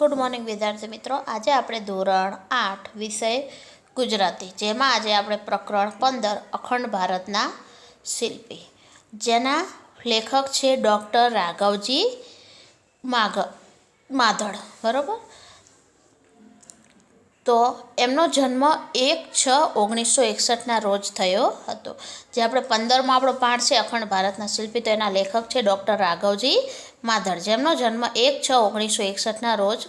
Good morning વિદ્યાર્થી મિત્રો. આજે આપણે ધોરણ આઠ વિષય ગુજરાતી, જેમાં આજે આપણે પ્રકરણ પંદર, અખંડ ભારતના શિલ્પી. જેના લેખક છે ડૉક્ટર રાઘવજી માઘ, માધળ. બરાબર? તો એમનો જન્મ એક છ ઓગણીસો એકસઠના રોજ થયો હતો. જે આપણે પંદરમાં આપણો પાઠ છે અખંડ ભારતના શિલ્પી, તો એના લેખક છે ડૉક્ટર રાઘવજી માધડ જેમનો જન્મ એક છ ઓગણીસો એકસઠના રોજ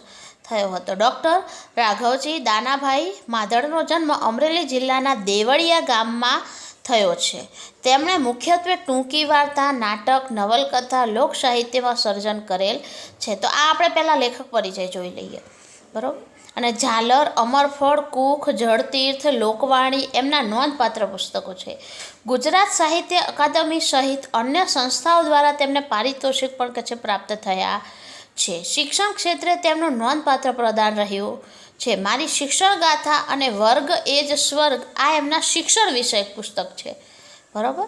થયો હતો. ડૉક્ટર રાઘવજી દાનાભાઈ માધડનો જન્મ અમરેલી જિલ્લાના દેવળિયા ગામમાં થયો છે. તેમણે મુખ્યત્વે ટૂંકી વાર્તા, નાટક, નવલકથા લોક સાહિત્યમાં સર્જન કરેલ છે. તો આ આપણે પહેલાં લેખક પરિચય જોઈ લઈએ. બરાબર? અને ઝાલર અમરફળ કુખ જળતીર્થ લોકવાણી એમના નોંધપાત્ર પુસ્તકો છે. ગુજરાત સાહિત્ય અકાદમી સહિત અન્ય સંસ્થાઓ દ્વારા તેમને પારિતોષિક પણ કચ્છે પ્રાપ્ત થયા છે. શિક્ષણ ક્ષેત્રે તેમનું નોંધપાત્ર પ્રદાન રહ્યું છે. મારી શિક્ષણ ગાથા અને વર્ગ એ જ સ્વર્ગ આ એમના શિક્ષણ વિષયક પુસ્તક છે. બરાબર?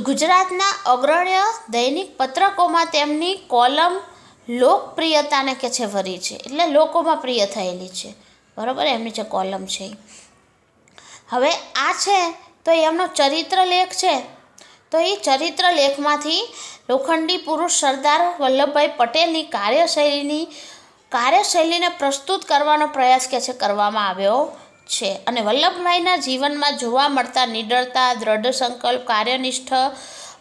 ગુજરાતના અગ્રણ્ય દૈનિક પત્રકોમાં તેમની કોલમ લોકપ્રિયતાને કે છે વરી છે? એટલે લોકોમાં પ્રિય થયેલી છે. બરાબર? એમની જે કોલમ છે. હવે આ છે, તો એમનો ચરિત્ર લેખ છે. તો એ ચરિત્ર લેખમાંથી લોખંડી પુરુષ સરદાર વલ્લભભાઈ પટેલની કાર્યશૈલીની, કાર્યશૈલીને પ્રસ્તુત કરવાનો પ્રયાસ કે છે કરવામાં આવ્યો છે. અને વલ્લભભાઈના જીવનમાં જોવા મળતા નિડરતા, દ્રઢ સંકલ્પ, કાર્યનિષ્ઠ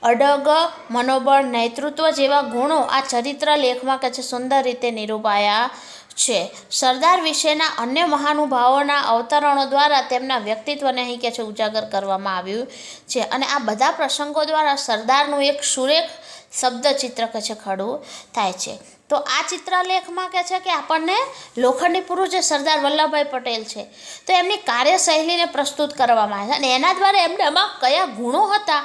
અડગ, મનોબળ, નેતૃત્વ જેવા ગુણો આ ચરિત્ર લેખમાં કે છે સુંદર રીતે નિરૂપાયા છે. સરદાર વિશેના અન્ય મહાનુભાવોના અવતરણો દ્વારા તેમના વ્યક્તિત્વને અહીં કે છે ઉજાગર કરવામાં આવ્યું છે. અને આ બધા પ્રસંગો દ્વારા સરદારનું એક સુરેખ શબ્દચિત્ર કે છે ખડું થાય છે. તો આ ચિત્રલેખમાં કે છે કે આપણને લોખંડી પુરુષ જે સરદાર વલ્લભભાઈ પટેલ છે, તો એમની કાર્યશૈલીને પ્રસ્તુત કરવામાં આવે છે. અને એના દ્વારા એમનામાં કયા ગુણો હતા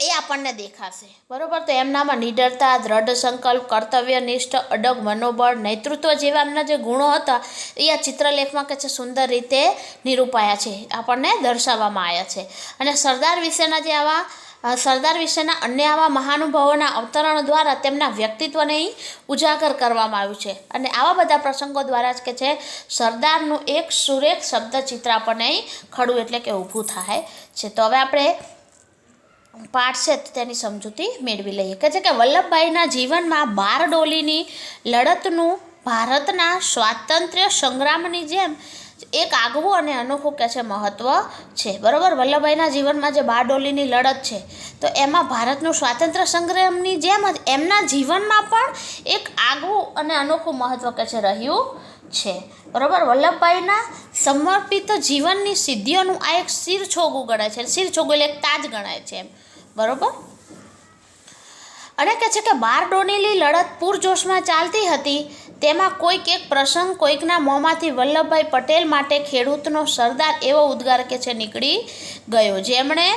એ આપણને દેખાશે. બરોબર? તો એમનામાં નિડરતા, દ્રઢ સંકલ્પ, કર્તવ્યનિષ્ઠ, અડગ મનોબળ, નેતૃત્વ જેવા એમના જે ગુણો હતા, એ આ ચિત્રલેખમાં કે છે, સુંદર રીતે નિરૂપાયા છે. આપણને દર્શાવવામાં આવ્યા છે. અને સરદાર વિશેના જે આવા સરદાર વિશેના અન્ય આવા મહાનુભાવોના અવતરણો દ્વારા તેમના વ્યક્તિત્વને ઉજાગર કરવામાં આવ્યું છે. અને આવા બધા પ્રસંગો દ્વારા જ કે છે, સરદારનું એક સુરેખ શબ્દ ચિત્ર આપણને ખડું એટલે કે ઊભું થાય છે. તો હવે આપણે પાઠ તેની સમજૂતી મેળવી લઈએ. કે છે કે વલ્લભભાઈના જીવનમાં બારડોલીની લડતનું ભારતના સ્વાતંત્ર્ય સંગ્રામની જેમ એક આગવું અને અનોખું કે છે મહત્ત્વ છે. બરાબર? વલ્લભભાઈના જીવનમાં જે બારડોલીની લડત છે, તો એમાં ભારતનું સ્વાતંત્ર્ય સંગ્રામની જેમ જ એમના જીવનમાં પણ એક આગવું અને અનોખું મહત્ત્વ કે છે રહ્યું છે. બરાબર? વલ્લભભાઈના સમર્પિત જીવનની સિદ્ધિઓનું આ એક શિરછોગું ગણાય છે. શિરછોગું એટલે એક તાજ ગણાય છે એમ. બરાબર? અને કહે છે કે બાર ડોલીની લડત પૂરજોશમાં ચાલતી હતી. તેમાં કોઈક એક પ્રસંગ કોઈકના મોંમાંથી વલ્લભભાઈ પટેલ માટે ખેડૂતનો સરદાર એવો ઉદ્ગાર કે છે, નીકળી ગયો. જેમણે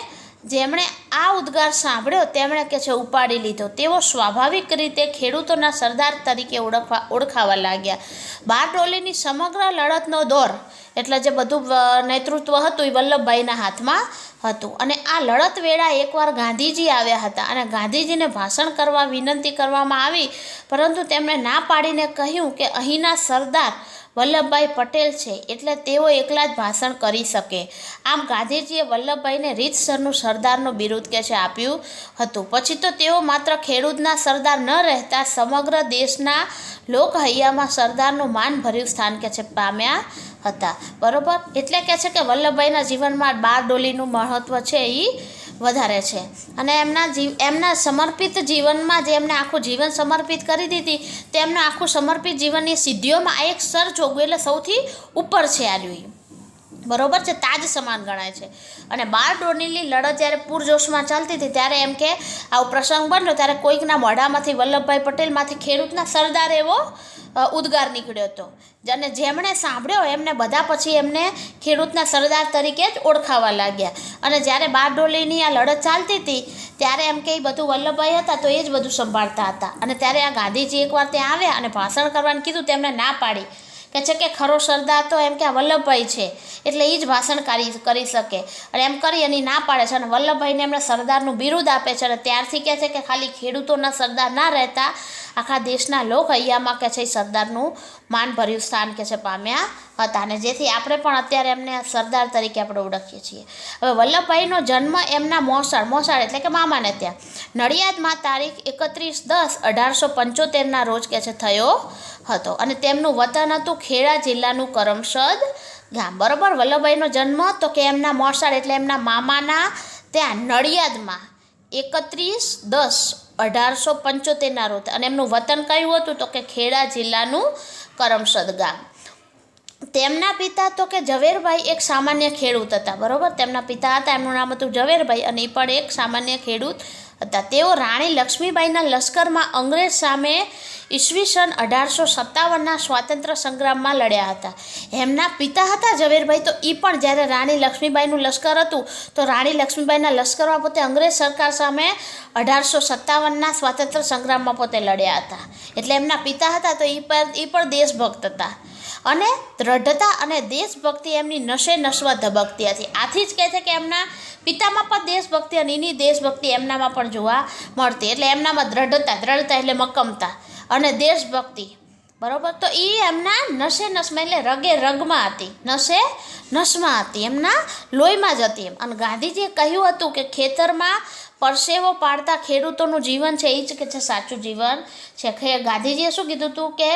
જેમણે આ ઉદ્ગાર સાંભળ્યો તેમણે કે છે ઉપાડી લીધો, તેઓ સ્વાભાવિક રીતે ખેડૂતોના સરદાર તરીકે ઓળખવા ઓળખાવા લાગ્યા. બારડોલીની સમગ્ર લડતનો દોર, એટલે જે બધું નેતૃત્વ હતું એ વલ્લભભાઈના હાથમાં હતું. અને આ લડત વેળા એકવાર ગાંધીજી આવ્યા હતા અને ગાંધીજીને ભાષણ કરવા વિનંતી કરવામાં આવી, પરંતુ તેમણે ના પાડીને કહ્યું કે અહીંના સરદાર વલ્લભભાઈ પટેલ છે એટલે તેઓ એકલા જ ભાષણ કરી શકે. આમ ગાંધીજીએ વલ્લભભાઈને રીતસરનું સરદારનું બિરુદ કે છે આપ્યું હતું. પછી તો તેઓ માત્ર ખેડૂતના સરદાર ન રહેતા, સમગ્ર દેશના લોકહૈયામાં સરદારનું માનભર્યું સ્થાન કે છે પામ્યા હતા. બરોબર? એટલે કહે છે કે વલ્લભભાઈના જીવનમાં બારડોલીનું મહત્ત્વ છે એ વધારે છે. અને એમના જીવ, એમના સમર્પિત જીવનમાં જે એમને આખું જીવન સમર્પિત કરી દીધી તેમના આખું સમર્પિત જીવનની સિદ્ધિઓમાં આ એક સર જોગવું એટલે સૌથી ઉપર છે આ ઈ. બરોબર છે? તાજ સમાન ગણાય છે. અને બાર ડોનીની લડત જ્યારે પૂરજોશમાં ચાલતી હતી, ત્યારે એમ કે, આવો પ્રસંગ બન્યો ત્યારે કોઈકના મોઢામાંથી વલ્લભભાઈ પટેલમાંથી ખેડૂતના સરદાર એવો ઉદ્ગાર નીકળ્યો હતો. અને જેમણે સાંભળ્યો એમને બધા પછી એમને ખેડૂતના સરદાર તરીકે જ ઓળખાવા લાગ્યા. અને જ્યારે બારડોલીની આ લડત ચાલતી હતી, ત્યારે એમ કે બધું વલ્લભભાઈ હતા તો એ જ બધું સંભાળતા હતા. અને ત્યારે આ ગાંધીજી એકવાર ત્યાં આવ્યા અને ભાષણ કરવાનું કીધું તેમણે ના પાડી. કે છે કે ખરો સરદાર તો એમ કે આ વલ્લભભાઈ છે, એટલે એ જ ભાષણ કરી શકે. અને એમ કરી અને ના પાડે છે. અને વલ્લભભાઈને એમણે સરદારનું બિરુદ આપે છે અને ત્યારથી કહે છે કે ખાલી ખેડૂતોના સરદાર ના રહેતા, આખા દેશના લોક અહીંયામાં કે છે સરદારનું માનભર્યું સ્થાન કે છે પામ્યા હતા. અને જેથી આપણે પણ અત્યારે એમને સરદાર તરીકે આપણે ઓળખીએ છીએ. હવે વલ્લભભાઈનો જન્મ એમના મોસાળ મોસાળ એટલે કે મામાને ત્યાં. નડિયાદમાં તારીખ એકત્રીસ દસ અઢારસો પંચોતેરના રોજ કે છે થયો હતો અને તેમનું વતન હતું ખેડા જિલ્લાનું કરમસદ ગામ. બરોબર, વલ્લભભાઈનો જન્મ તો કે એમના મોસાળ એટલે એમના મામાના ત્યાં નડિયાદમાં. એકત્રીસ દસ અઢારસો પંચોતેરના રોજ. અને એમનું વતન કયું હતું તો કે ખેડા જિલ્લાનું કરમસદ ગામ. તેમના પિતા તો કે ઝવેરભાઈ એક સામાન્ય ખેડૂત હતા. બરોબર, તેમના પિતા હતા, એમનું નામ હતું ઝવેરભાઈ અને એ પણ એક સામાન્ય ખેડૂત હતા. તેઓ રાણી લક્ષ્મીબાઈના લશ્કરમાં અંગ્રેજ સામે ઈસવીસન અઢારસો સત્તાવનના સ્વાતંત્ર્ય સંગ્રામમાં લડ્યા હતા. એમના પિતા હતા ઝવેરભાઈ. તો એ પણ જ્યારે રાણી લક્ષ્મીબાઈનું લશ્કર હતું, તો રાણી લક્ષ્મીબાઈના લશ્કરમાં પોતે અંગ્રેજ સરકાર સામે અઢારસો સત્તાવનના સ્વાતંત્ર્ય સંગ્રામમાં પોતે લડ્યા હતા. એટલે એમના પિતા હતા તો એ પણ એ પણ દેશભક્ત હતા. અને દ્રઢતા અને દેશભક્તિ એમની નશે નસવા ધબકતી હતી. આથી જ કહે છે કે એમના પિતામાં પણ દેશભક્તિ અને એની દેશભક્તિ એમનામાં પણ જોવા મળતી. એટલે એમનામાં દ્રઢતા દ્રઢતા એટલે મક્કમતા અને દેશભક્તિ. બરાબર? તો એ એમના નશે નસમાં એટલે રગે રગમાં હતી. નશે નસમાં હતી. એમના લોહીમાં જ હતી એમ. અને ગાંધીજીએ કહ્યું હતું કે ખેતરમાં પરસેવો પાડતા ખેડૂતોનું જીવન છે એ જ કે છે સાચું જીવન છે. ગાંધીજીએ શું કીધું હતું કે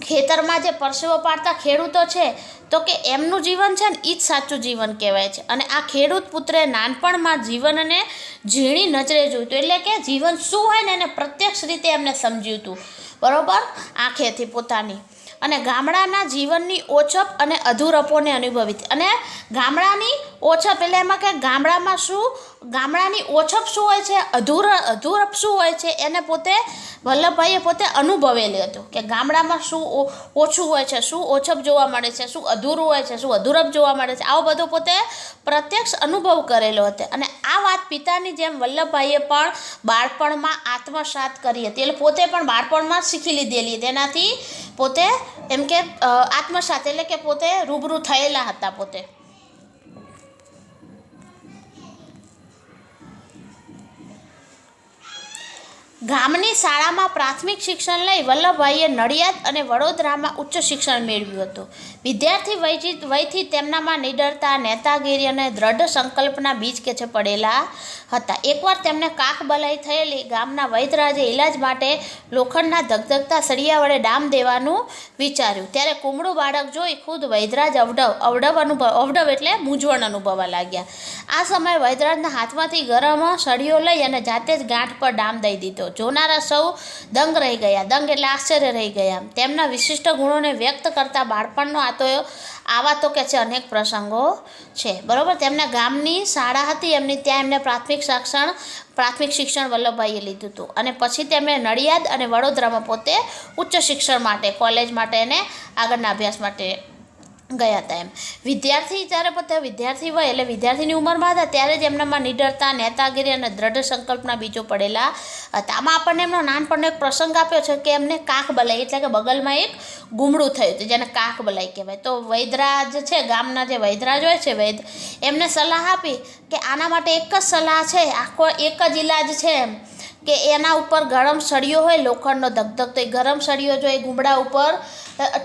ખેતરમાં જે પરસેવો પાડતા ખેડૂતો છે, તો કે એમનું જીવન છે ને એ જ સાચું જીવન કહેવાય છે. અને આ ખેડૂત પુત્રે નાનપણમાં જીવનને ઝીણી નજરે જોયું હતું એટલે કે જીવન શું હોય ને એને પ્રત્યક્ષ રીતે એમને સમજ્યું હતું બરોબર? આંખેથી પોતાની. અને ગામડાના જીવનની ઓછપ અને અધૂરપોને અનુભવી. અને ગામડાની ઓછપ એટલે એમાં કે ગામડામાં શું? ગામડાની ઓછપ શું હોય છે, અધૂર, અધૂરપ શું હોય છે, એને પોતે વલ્લભભાઈએ પોતે અનુભવેલી હતું કે ગામડામાં શું ઓછું હોય છે, શું ઓછપ જોવા મળે છે, શું અધૂરું હોય છે, શું અધૂરપ જોવા મળે છે, આવો બધો પોતે પ્રત્યક્ષ અનુભવ કરેલો હતો. અને આ વાત પિતાની જેમ વલ્લભભાઈએ પણ બાળપણમાં આત્મસાત કરી હતી. એટલે પોતે પણ બાળપણમાં શીખી લીધેલી. તેનાથી પોતે એમ કે આત્મસાત એટલે કે પોતે રૂબરૂ થયેલા હતા પોતે. ગામની શાળામાં પ્રાથમિક શિક્ષણ લઈ વલ્લભભાઈએ નડિયાદ અને વડોદરામાં ઉચ્ચ શિક્ષણ મેળવ્યું હતું. વિદ્યાર્થી વયથી વયથી તેમનામાં નિડરતા, નેતાગીરી અને દ્રઢ સંકલ્પના બીજ કે છે પડેલા હતા. એકવાર તેમને કાક બલાઈ થયેલી ગામના વૈદરાજે ઇલાજ માટે લોખંડના ધગધગતા સળિયા વડે ડામ દેવાનું વિચાર્યું. ત્યારે કુમળું બાળક જોઈ ખુદ વૈદરાજ અવડવ અવડવ અનુભવ અવડવ એટલે મૂંઝવણ અનુભવવા લાગ્યા. આ સમયે વૈદરાજના હાથમાંથી ગરમ સળિયો લઈ અને જાતે જ ગાંઠ પર ડામ દઈ દીધો. જોનારા સૌ દંગ રહી ગયા. દંગ એટલે આશ્ચર્ય રહી ગયા. તેમના વિશિષ્ટ ગુણોને વ્યક્ત કરતા બાળપણનો આ તો આવા તો કે છે અનેક પ્રસંગો છે. બરાબર? તેમના ગામની શાળા હતી, એમની ત્યાં એમને પ્રાથમિક શિક્ષણ પ્રાથમિક શિક્ષણ વલ્લભભાઈએ લીધું હતું. અને પછી તેમણે નડિયાદ અને વડોદરામાં પોતે ઉચ્ચ શિક્ષણ માટે, કોલેજ માટે અને આગળના અભ્યાસ માટે ગયા હતા એમ. વિદ્યાર્થી જ્યારે બધા વિદ્યાર્થી હોય એટલે વિદ્યાર્થીની ઉંમરમાં હતા ત્યારે જ એમનામાં નિડરતા, નેતાગીરી અને દ્રઢ સંકલ્પના બીજો પડેલા. હતા આમાં આપણને એમનો નાનપણનો એક પ્રસંગ આપ્યો છે કે એમને કાખ બલાઈ, એટલે કે બગલમાં એક ગુમડું થયું હતું, જેને કાખ બલાઈ કહેવાય. તો વૈદરાજ છે, ગામના જે વૈદરાજ હોય છે, વૈદ, એમને સલાહ આપી કે આના માટે એક જ સલાહ છે, આખો એક જ ઈલાજ છે એમ, કે એના ઉપર ગરમ સળિયો હોય, લોખંડનો ધગધગતો, એ ગરમ સળિયો જો એ ગુમડા ઉપર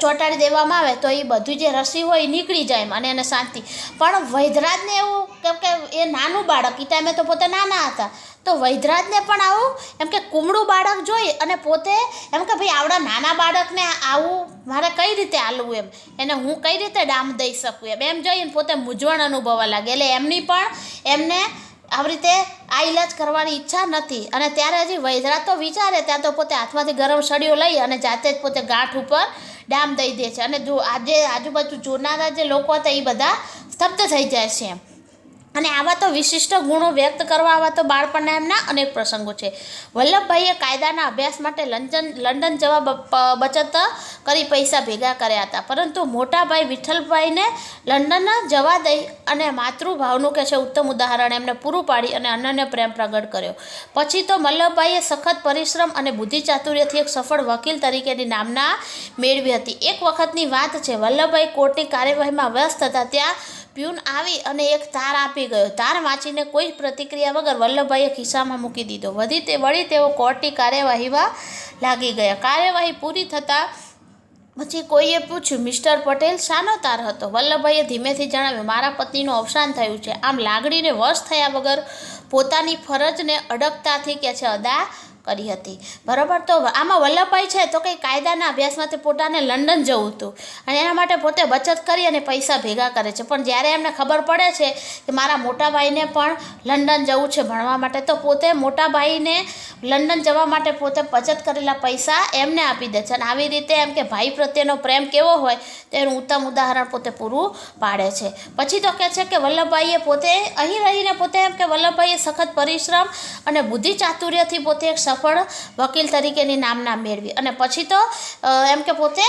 ચોંટાડી દેવામાં આવે તો એ બધું જે રસી હોય એ નીકળી જાય અને એને શાંતિ. પણ વૈદરાજને એવું કેમ કે એ નાનું બાળક એ ટાઈમે તો પોતે નાના હતા. તો વૈદરાજને પણ આવું, એમ કે કુમળું બાળક જોઈ અને પોતે એમ કે ભાઈ આવડા નાના બાળકને આવું મારે કઈ રીતે આલવું એમ? એને હું કઈ રીતે ડામ દઈ શકું એમ? એમ જોઈને પોતે મૂંઝવણ અનુભવવા લાગે. એટલે એમની પણ એમને આવી રીતે આ ઈલાજ કરવાની ઈચ્છા નથી. અને ત્યારે હજી વૈદરા તો વિચારે, ત્યાં તો પોતે હાથમાંથી ગરમ સળીઓ લઈ અને જાતે જ પોતે ગાંઠ ઉપર ડામ દઈ દે છે. અને જો આજે આજુબાજુ જોનારા જે લોકો હતા, એ બધા સ્તબ્ધ થઈ જાય છે એમ. અને આવા તો વિશિષ્ટ ગુણો વ્યક્ત કરવા આવા તો બાળપણના એમના અનેક પ્રસંગો છે. વલ્લભભાઈએ કાયદાના અભ્યાસ માટે લંડન લંડન જવા બચત કરી પૈસા ભેગા કર્યા હતા. પરંતુ મોટાભાઈ વિઠ્ઠલભાઈને લંડન જવા દઈ અને માતૃભાવનું કે છે ઉત્તમ ઉદાહરણ એમને પૂરું પાડી અને અનન્ય પ્રેમ પ્રગટ કર્યો. પછી તો મલ્લભભાઈએ સખત પરિશ્રમ અને બુદ્ધિ ચાતુર્યથી એક સફળ વકીલ તરીકેની નામના મેળવી હતી. એક વખતની વાત છે, વલ્લભભાઈ કોર્ટની કાર્યવાહીમાં વ્યસ્ત હતા, ત્યાં પ્યુન આવી અને એક તાર આપી ગયો. તાર વાંચીને કોઈ જ પ્રતિક્રિયા વગર વલ્લભભાઈએ ખિસ્સામાં મૂકી દીધો. વધી તે વળી તેઓ કોર્ટની કાર્યવાહીમાં લાગી ગયા. કાર્યવાહી પૂરી થતાં પછી કોઈએ પૂછ્યું, મિસ્ટર પટેલ શાનો તાર હતો? વલ્લભભાઈએ ધીમેથી જણાવ્યું, મારા પત્નીનું અવસાન થયું છે. આમ લાગણીને વશ થયા વગર પોતાની ફરજને અડગતાથી કે છે, અદા કરી હતી. બરાબર તો આમાં વલ્લભભાઈ છે તો કંઈ કાયદાના અભ્યાસમાંથી પોતાને લંડન જવું હતું. અને એના માટે પોતે બચત કરી અને પૈસા ભેગા કરે છે. પણ જ્યારે એમને ખબર પડે છે કે મારા મોટા ભાઈને પણ લંડન જવું છે ભણવા માટે, તો પોતે મોટા ભાઈને લંડન જવા માટે પોતે બચત કરેલા પૈસા એમને આપી દે છે. અને આવી રીતે એમ કે ભાઈ પ્રત્યેનો પ્રેમ કેવો હોય, તો એનું ઉત્તમ ઉદાહરણ પોતે પૂરું પાડે છે. પછી તો કહે છે કે વલ્લભભાઈએ પોતે અહીં રહીને પોતે એમ કે વલ્લભભાઈએ સખત પરિશ્રમ અને બુદ્ધિ ચાતુર્યથી પોતે એક સફળ વકીલ તરીકેની નામના મેળવી. અને પછી તો એમ કે પોતે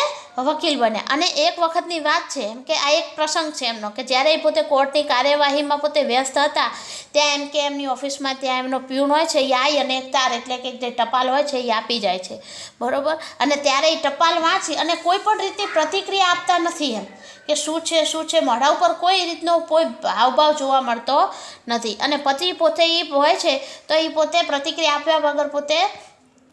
વકીલ બન્યા અને એક વખતની વાત છે, એમ કે આ એક પ્રસંગ છે એમનો, કે જ્યારે એ પોતે કોર્ટની કાર્યવાહીમાં પોતે વ્યસ્ત હતા, ત્યાં એમ કે એમની ઓફિસમાં ત્યાં એમનો પ્યુન હોય છે, એ આવી અને એક તાર એટલે કે જે ટપાલ હોય છે, એ આપી જાય છે. બરોબર? અને ત્યારે એ ટપાલ વાંચી અને કોઈ પણ રીતે પ્રતિક્રિયા આપતા નથી એમ. કે શું છે શું છે? મોઢા ઉપર કોઈ રીતનો કોઈ હાવભાવ જોવા મળતો નથી. અને પતિ પોતે એ હોય છે, તો એ પોતે પ્રતિક્રિયા આપ્યા વગર પોતે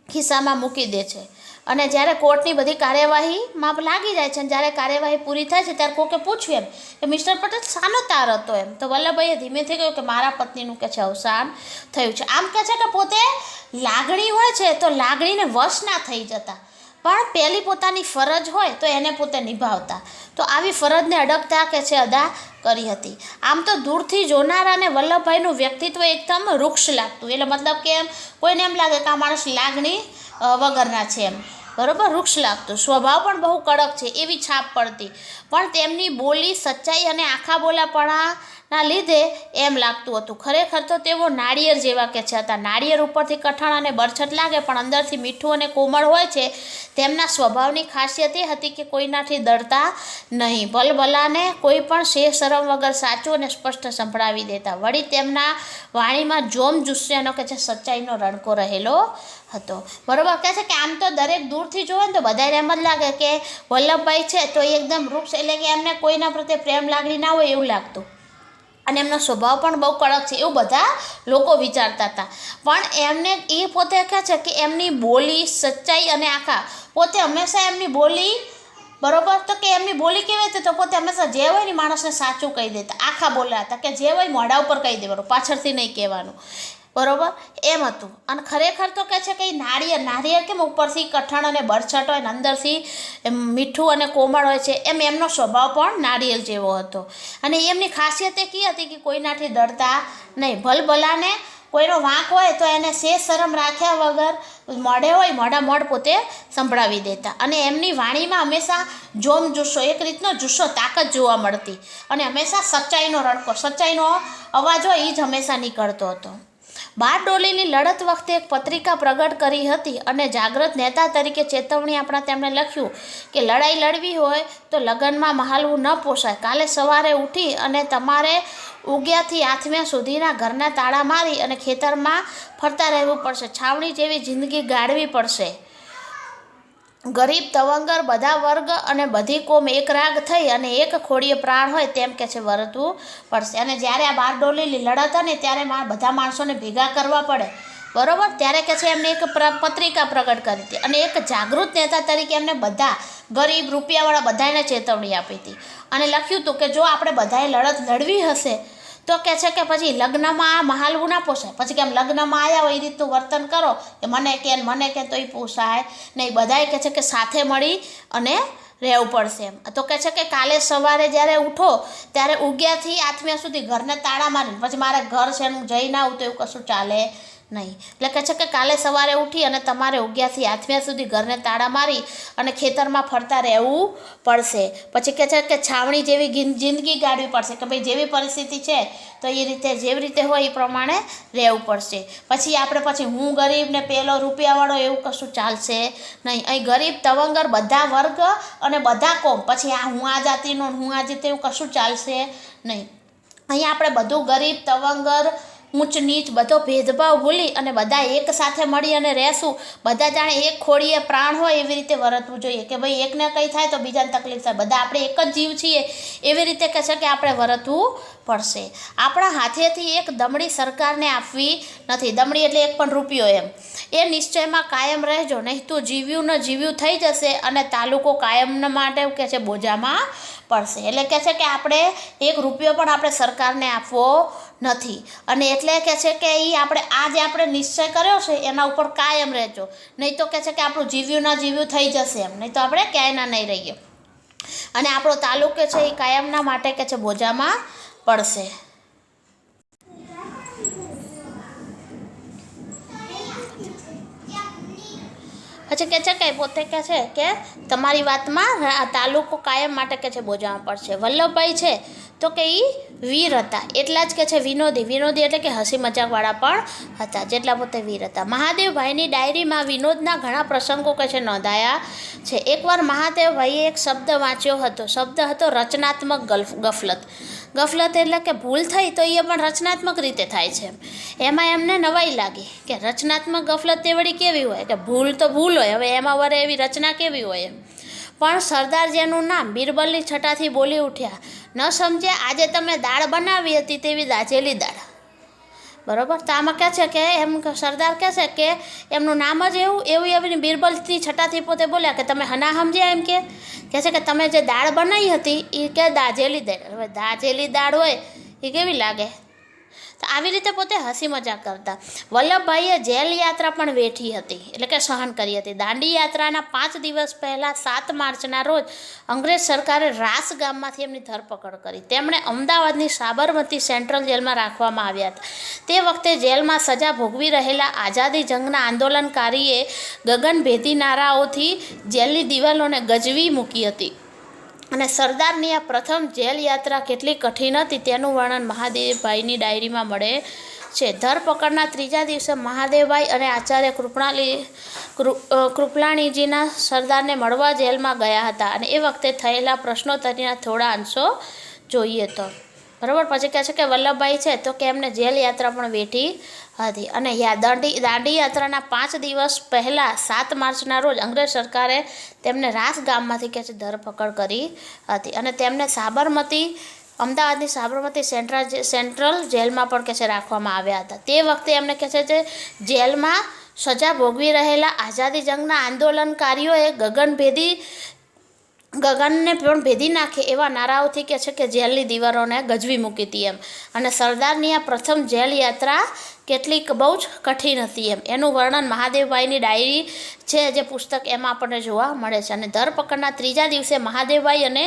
ખિસ્સામાં મૂકી દે છે. અને જ્યારે કોર્ટની બધી કાર્યવાહીમાં લાગી જાય છે અને જ્યારે કાર્યવાહી પૂરી થાય છે, ત્યારે કોકે પૂછ્યું એમ કે મિસ્ટર પટેલ શાનો તાર હતો એમ. તો વલ્લભભાઈએ ધીમેથી કહ્યું કે મારા પત્નીનું કે છે, અવસાન થયું છે. આમ કહે છે કે પોતે લાગણી હોય છે, તો લાગણીને વશ ના થઈ જતા. પણ પહેલી પોતાની ફરજ હોય તો એને પોતે નિભાવતા. તો આવી ફરજને અડગતા કે છે અદા કરી હતી. આમ તો દૂરથી જોનારાને વલ્લભભાઈનું વ્યક્તિત્વ એકદમ વૃક્ષ લાગતું. એટલે મતલબ કે એમ કોઈને એમ લાગે કે આ માણસ લાગણી વગરના છે એમ. બરોબર? વૃક્ષ લાગતું. સ્વભાવ પણ બહુ કડક છે, એવી છાપ પડતી. પણ તેમની બોલી, સચ્ચાઈ અને આખા બોલાપણાના લીધે એમ લાગતું હતું. ખરેખર તો તેઓ નાળિયેર જેવા કે છે. હતા. નાળિયેર ઉપરથી કઠણ અને બરછટ લાગે, પણ અંદરથી મીઠું અને કોમળ હોય છે. તેમના સ્વભાવની ખાસિયત એ હતી કે કોઈનાથી ડરતા નહીં. ભલભલાને કોઈ પણ શેર શરમ વગર સાચું અને સ્પષ્ટ સંભળાવી દેતા. વળી તેમના વાણીમાં જોમ જુસ્યાનો કે છે સચ્ચાઈનો રણકો રહેલો હતો. બરોબર કહે છે કે આમ તો દરેક દૂરથી જોવે ને તો બધાને એમ જ લાગે કે વલ્લભભાઈ છે તો એકદમ વૃક્ષ એટલે કે એમને કોઈના પ્રત્યે પ્રેમ લાગણી ના હોય એવું લાગતું. અને એમનો સ્વભાવ પણ બહુ કડક છે, એવું બધા લોકો વિચારતા હતા. પણ એમને એ પોતે કહે છે કે એમની બોલી સચ્ચાઈ અને આખા. પોતે હંમેશા એમની બોલી, બરોબર? તો કે એમની બોલી કેવી હતી તો પોતે હંમેશા જે હોય ને માણસને સાચું કહી દેતા. આખા બોલ્યા હતા કે જે હોય મોઢા ઉપર કહી દેવાનું, પાછળથી નહીં કહેવાનું. બરોબર? એમ હતું. અને ખરેખર તો કહે છે કે નાળિયેર નાળિયેર કેમ ઉપરથી કઠણ અને બરછટ હોય અને અંદરથી એમ મીઠું અને કોમળ હોય છે? એમ એમનો સ્વભાવ પણ નાળિયેર જેવો હતો. અને એમની ખાસિયત એ કી હતી કે કોઈનાથી ડરતા નહીં. ભલભલાને કોઈનો વાંક હોય તો એને સે શરમ રાખ્યા વગર મોઢે હોય, મોઢા મોઢ પોતે સંભળાવી દેતા. અને એમની વાણીમાં હંમેશા જોમ જુસ્સો, એક રીતનો જુસ્સો, તાકાત જોવા મળતી. અને હંમેશા સચ્ચાઈનો રડકો, સચ્ચાઈનો અવાજ હોય એ જ હંમેશા નીકળતો હતો. બારડોલીની લડત વખતે એક પત્રિકા પ્રગટ કરી હતી અને જાગૃત નેતા તરીકે ચેતવણી આપણા તેમણે લખ્યું કે લડાઈ લડવી હોય તો લગ્નમાં મહાલવું ન પોસાય કાલે સવારે ઉઠી અને તમારે ઉગ્યાથી આથમ્યા સુધીના ઘરના તાળા મારી અને ખેતરમાં ફરતા રહેવું પડશે. છાવણી જેવી જિંદગી ગાળવી પડશે. ગરીબ તવંગર બધા વર્ગ અને બધી કોમ એક રાગ થઈ અને એક ખોડીએ પ્રાણ હોય તેમ કે છે વર્તવું પડશે. અને જ્યારે આ બારડોલીની લડત હતી ત્યારે બધા માણસોને ભેગા કરવા પડે, બરોબર? ત્યારે કે છે એમને એક પત્રિકા પ્રગટ કરી હતી અને એક જાગૃત નેતા તરીકે એમને બધા ગરીબ રૂપિયાવાળા બધાને ચેતવણી આપી હતી. અને લખ્યું હતું કે જો આપણે બધાએ લડત લડવી હશે તો કે છે કે પછી લગ્નમાં મહાલવું ના પોસાય પછી કેમ લગ્નમાં આવ્યા હોય એ રીતનું વર્તન કરો કે મને કે મને કે તો એ પોસાય નહીં બધાએ કહે છે કે સાથે મળી અને રહેવું પડશે એમ. તો કહે છે કે કાલે સવારે જ્યારે ઉઠો, ત્યારે ઉગ્યાથી આથમ્યા સુધી ઘરને તાળા મારીને, પછી મારે ઘર છે એનું જઈ ના આવું તો એવું કશું ચાલે નહીં. એટલે કહે છે કે કાલે સવારે ઉઠી અને તમારે ઉગ્યાથી આથમ્યા સુધી ઘરને તાળા મારી અને ખેતરમાં ફરતા રહેવું પડશે. પછી કહે છે કે છાવણી જેવી જિંદગી ગાળવી પડશે કે ભાઈ જેવી પરિસ્થિતિ છે તો એ રીતે જેવી રીતે હોય એ પ્રમાણે રહેવું પડશે. પછી આપણે પછી હું ગરીબ ને પેલો રૂપિયાવાળો એવું કશું ચાલશે નહીં. અહીં ગરીબ, તવંગર બધા વર્ગ અને બધા કોમ. પછી આ હું આ જાતિનો હું આ જાતિ એવું કશું ચાલશે નહીં. અહીંયા આપણે બધું ગરીબ, તવંગર ઊંચ નીચ બધો ભેદભાવ ભૂલી અને બધા એક સાથે મળી અને રહેશું. બધા જાણે એક ખોડીએ પ્રાણ હોય એવી રીતે વર્તવું જોઈએ કે ભાઈ એકને કંઈ થાય તો બીજાને તકલીફ થાય. બધા આપણે એક જ જીવ છીએ એવી રીતે કહે છે કે આપણે વર્તવું પડશે. આપણા હાથેથી એક દમડી સરકારને આપવી નથી. દમડી એટલે એક પણ રૂપિયો એમ. એ નિશ્ચયમાં કાયમ રહેજો, નહીં તો જીવ્યું ન જીવ્યું થઈ જશે અને તાલુકો કાયમના માટે કે છે, બોજામાં પડશે. એટલે કહે છે કે આપણે એક રૂપિયો પણ આપણે સરકારને આપવો નથી. અને એટલે કહે છે કે એ આપણે આ જે આપણે નિશ્ચય કર્યો છે, એના ઉપર કાયમ રહેજો. નહીં તો કહે છે કે આપણું જીવ્યું ના જીવ્યું થઈ જશે એમ. નહીં તો આપણે ક્યાંયના નહીં રહીએ. અને આપણો તાલુકો છે એ કાયમના માટે કે છે, બોજામાં પડશે. પછી કે છે કે, પોતે કહે છે કે તમારી વાતમાં તાલુકો કાયમ માટે કે છે બોજામાં પડશે. વલ્લભભાઈ છે તો કે એ વીર હતા. એટલા જ કે છે વિનોદી. વિનોદી એટલે કે હસી મજાકવાળા પણ હતા, જેટલા પોતે વીર હતા. મહાદેવભાઈની ડાયરીમાં વિનોદના ઘણા પ્રસંગો કે છે નોંધાયા છે. એકવાર મહાદેવભાઈએ એક શબ્દ વાંચ્યો હતો. શબ્દ હતો રચનાત્મક ગફલત. ગફલત એટલે કે ભૂલ થઈ તો એ પણ રચનાત્મક રીતે થાય છે. એમાં એમને નવાઈ લાગી કે રચનાત્મક ગફલત તે વળી કેવી હોય? કે ભૂલ તો ભૂલ હોય, હવે એમાં વરે એવી રચના કેવી હોય એમ. પણ સરદાર જેનું નામ બિરબલની છટાથી બોલી ઉઠ્યા, ન સમજ્યા, આજે તમે દાળ બનાવી હતી તેવી દાજેલી દાળ. બરાબર? તો આમાં કહે છે કે એમ સરદાર કહે છે કે એમનું નામ જ એવું એવું એવી બિરબલથી છટાથી પોતે બોલ્યા કે તમે હના સમજ્યા એમ કે? કહે છે કે તમે જે દાળ બનાવી હતી એ કે દાજેલી દાળ હવે દાજેલી દાળ હોય એ કેવી લાગે? તો આવી રીતે પોતે હસી મજાક કરતા. વલ્લભભાઈએ જેલ યાત્રા પણ વેઠી હતી, એટલે કે સહન કરી હતી. દાંડી યાત્રાના પાંચ દિવસ પહેલાં સાત માર્ચના રોજ અંગ્રેજ સરકારે રાસ ગામમાંથી એમની ધરપકડ કરી. તેમણે અમદાવાદની સાબરમતી સેન્ટ્રલ જેલમાં રાખવામાં આવ્યા હતા. તે વખતે જેલમાં સજા ભોગવી રહેલા આઝાદી જંગના આંદોલનકારીએ ગગનભેદી નારાઓથી જેલની દિવાલોને ગજવી મૂકી હતી. અને સરદારની આ પ્રથમ જેલ યાત્રા કેટલી કઠિન હતી તેનું વર્ણન મહાદેવભાઈની ડાયરીમાં મળે છે. ધરપકડના ત્રીજા દિવસે મહાદેવભાઈ અને આચાર્ય કૃપણાલી કૃપલાણીજીના સરદારને મળવા જેલમાં ગયા હતા અને એ વખતે થયેલા પ્રશ્નોત્તરીના થોડા અંશો જોઈએ તો. બરાબર? પછી કહે છે કે વલ્લભભાઈ છે તો કે એમને જેલ યાત્રા પણ વેઠી હતી. અને દાંડી દાંડી યાત્રાના પાંચ દિવસ પહેલાં સાત માર્ચના રોજ અંગ્રેજ સરકારે તેમને રાસ ગામમાંથી કહે છે ધરપકડ કરી હતી. અને તેમને સાબરમતી, અમદાવાદની સાબરમતી સેન્ટ્રલ સેન્ટ્રલ જેલમાં પણ કહે છે રાખવામાં આવ્યા હતા. તે વખતે એમને કહે છે કે જેલમાં સજા ભોગવી રહેલા આઝાદી જંગના આંદોલનકારીઓએ ગગનભેદી ગગનને પણ ભેદી નાખે એવા નારાઓથી કે છે કે જેલની દીવારોને ગજવી મૂકી હતી એમ. અને સરદારની આ પ્રથમ જેલ યાત્રા કેટલીક બહુ જ કઠિન હતી એમ. એનું વર્ણન મહાદેવભાઈની ડાયરી છે જે પુસ્તક એમાં આપણને જોવા મળે છે. અને ધરપકડના ત્રીજા દિવસે મહાદેવભાઈ અને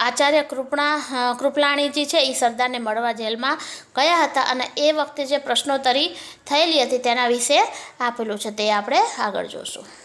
આચાર્ય કૃપણા કૃપલાણીજી છે એ સરદારને મળવા જેલમાં ગયા હતા. અને એ વખતે જે પ્રશ્નોત્તરી થયેલી હતી તેના વિશે આપેલું છે તે આપણે આગળ જોશું.